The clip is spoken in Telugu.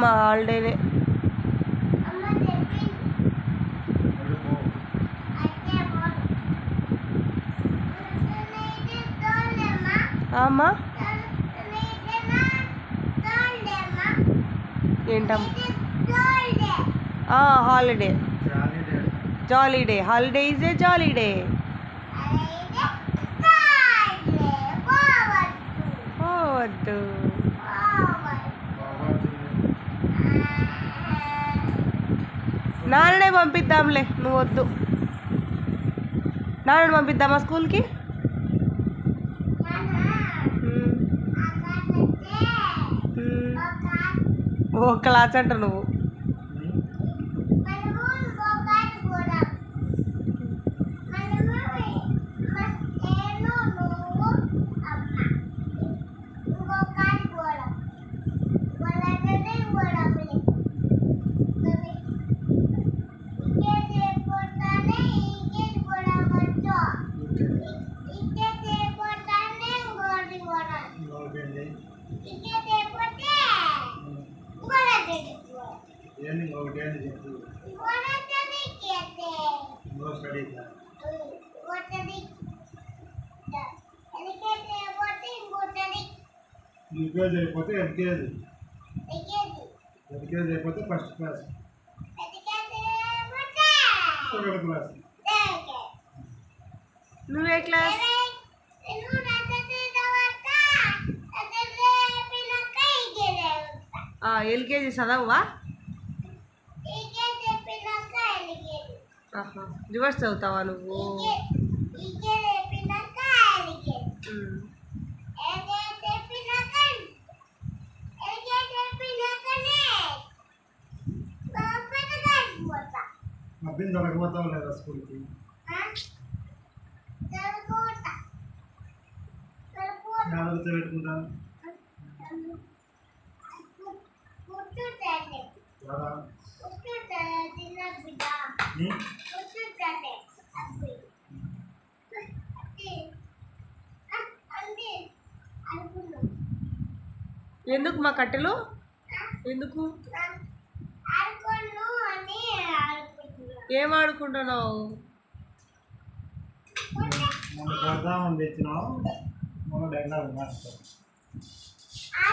మా హాలిడేనే. అమ్మా ఏంటమ్మా holiday jolly day. Jolly day holiday is a jolly day నాన్ననే పంపిద్దాంలే నువ్వు వద్దు నాన్నని పంపిద్దామా స్కూల్కి. ఓ క్లాస్ అంట నువ్వు ఉమ్. ఓకే. యూకేజ్ అయిపోతే ఎల్కేజీ ఎల్కేజీ అయిపోతే ఫస్ట్ క్లాస్ సెకండ్ క్లాస్ నువ్వే క్లాస్? ఎల్కేజీ చదవవా? రివర్స్ చదువుతావా నువ్వు? మ్మ్. అబ్బిని దొరకపోతావు లేదా స్కూల్కి? జాగ్రత్త పెట్టుకుంటాను. ఎందుకు మా కట్టెలు? ఎందుకు? ఏం ఆడుకుంటున్నావు? తెచ్చినావు మొన్న డైలాగ్ మాట్లాడు ఆ